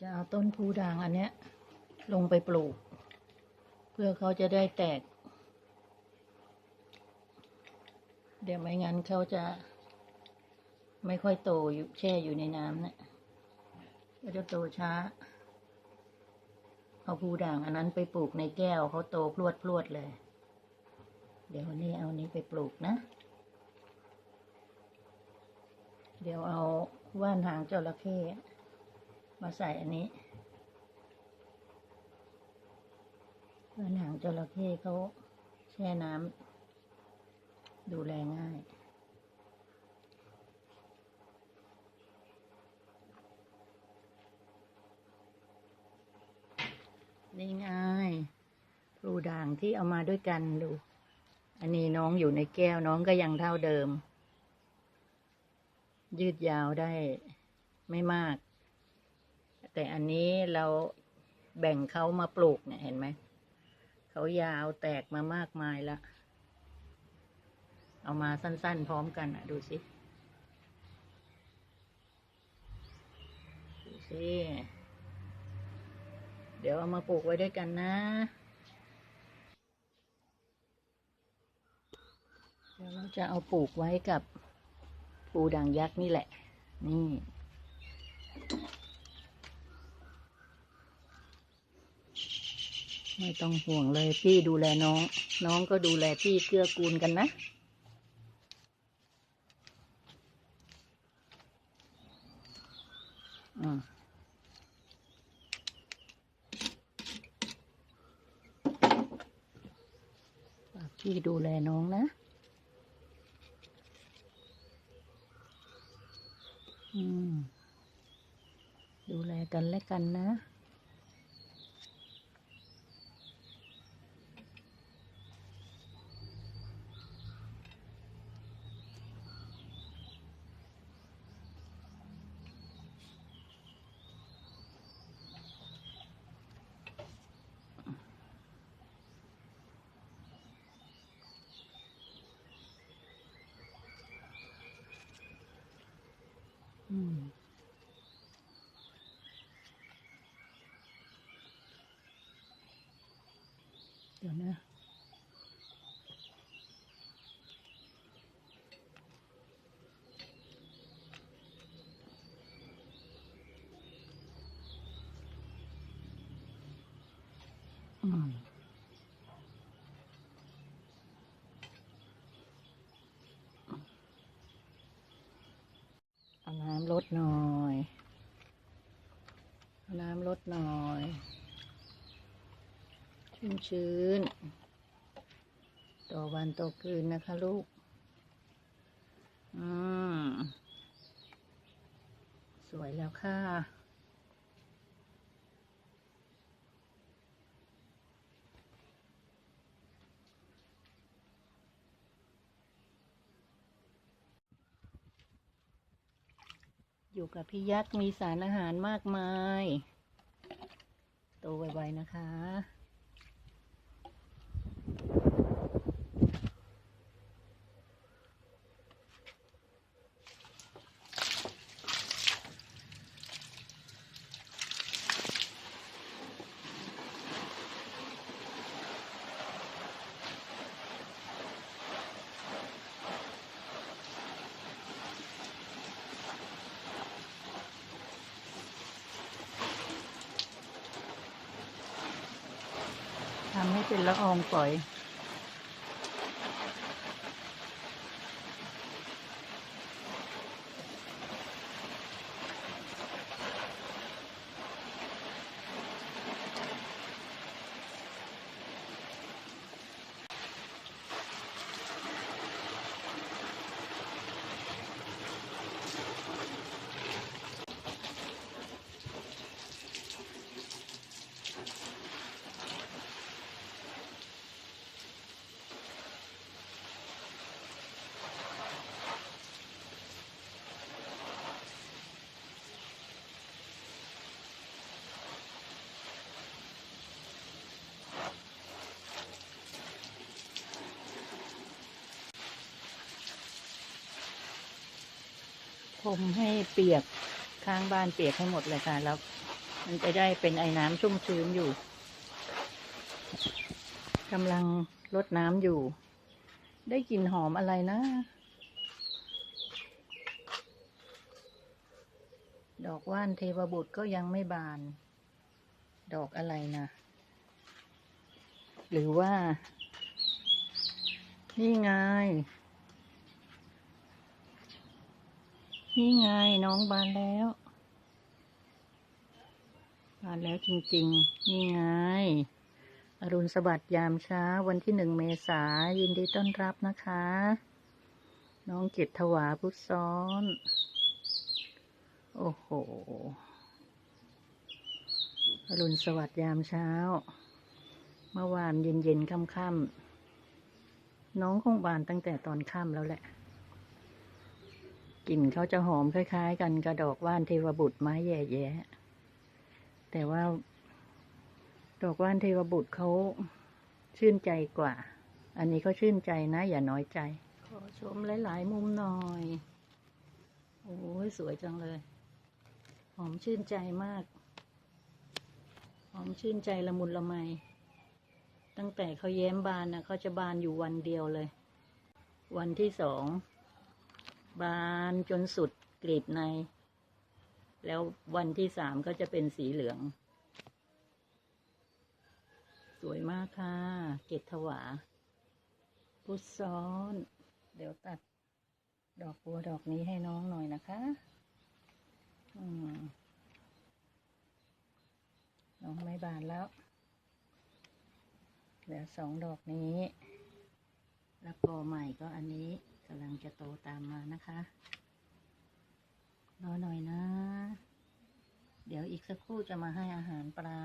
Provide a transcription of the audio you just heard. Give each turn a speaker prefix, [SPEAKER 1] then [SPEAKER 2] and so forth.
[SPEAKER 1] จะเอาต้นพูด่างอันเนี้ย ลงไปปลูก เพื่อเขาจะได้แตก เดี๋ยวไม่งั้นเขาจะ ไม่ค่อยโตอยู่แช่อยู่ในน้ำเนี่ยก็จะโตช้า เอาพูด่างอันนั้นไปปลูกในแก้วเขาโตพรวดพรวดเลย เดี๋ยววันนี้เอานี้ไปปลูกนะ เดี๋ยวเอาว่านหางจระเข้ มาใส่อันนี้ว่านหางจระเข้เขาแช่น้ำดูแลง่ายนี่ไงพลูด่างที่เอามาด้วยกันดู อันนี้น้องอยู่ในแก้วน้องก็ยังเท่าเดิม ยืดยาวได้ไม่มาก แต่อันนี้เราแบ่งเขามาปลูกเนี่ยเห็นไหม เขายาวแตกมามากมายล้วเอามาสั้นๆ พร้อมกันอะดูสิ ดูสิ เดี๋ยวเอามาปลูกไว้ด้วยกันนะเดี๋ยวเราจะเอาปลูกไว้กับปูด่างยักษ์นี่แหละ นี่ ไม่ต้องห่วงเลยพี่ดูแลน้อง น้องก็ดูแลพี่เกื้อกูลกันนะอืมพี่ดูแลน้องนะ อืม ดูแลกันและกันนะ อืมเดี๋ยวนะอืม เอาน้ำลดหน่อยน้ำลดหน่อย ชุ่มชื้น ต่อวันต่อคืนนะคะลูก อืม สวยแล้วค่ะ อยู่กับพี่ยักษ์มีสารอาหารมากมาย โตไวๆนะคะ ทำให้เป็นละอองฝอย ผมให้เปียกข้างบ้านเปียกให้หมดเลยค่ะ แล้ว มันจะได้เป็นไอ้น้ำชุ่มชื้นอยู่กำลังรดน้ำอยู่ ได้กลิ่นหอมอะไรนะ ดอกว่านเทวบุตรก็ยังไม่บาน ดอกอะไรนะ หรือว่า นี่ไง นี่ไงน้องบานแล้ว บานแล้วจริงๆ นี่ไง อรุณสวัสดิ์ยามเช้า วันที่หนึ่งเมษายินดีต้อนรับนะคะ น้องจิตถวาพุทธซ้อน โอ้โห อรุณสวัสดิ์ยามเช้า เมื่อวานเย็นเย็นๆค่ำๆน้องคงบานตั้งแต่ตอนค่ำแล้วแหละ กลิ่นเขาจะหอมคล้าย ๆ กันกระดอกว่านเทวบุตรไม้แย่ๆแต่ว่า ดอกว่านเทวบุตรเขาชื่นใจกว่า อันนี้เขาชื่นใจนะ อย่าน้อยใจ ขอชมหลาย ๆ มุมหน่อย โอ้ยสวยจังเลย หอมชื่นใจมาก หอมชื่นใจละมุนละไม ตั้งแต่เขาแย้มบานนะเขาจะบานอยู่วันเดียวเลย วันที่สอง บานจนสุดกลีบใน แล้ววันที่สามก็จะเป็นสีเหลือง สวยมากค่ะ เกตถวา พุทซ้อน เดี๋ยวตัด ดอกบัวดอกนี้ให้น้องหน่อยนะคะอืมน้องไม่บานแล้ว เหลือสองดอกนี้ แล้วกอใหม่ก็อันนี้ กำลังจะโตตามมานะคะ รอหน่อยนะ เดี๋ยวอีกสักครู่จะมาให้อาหารปลา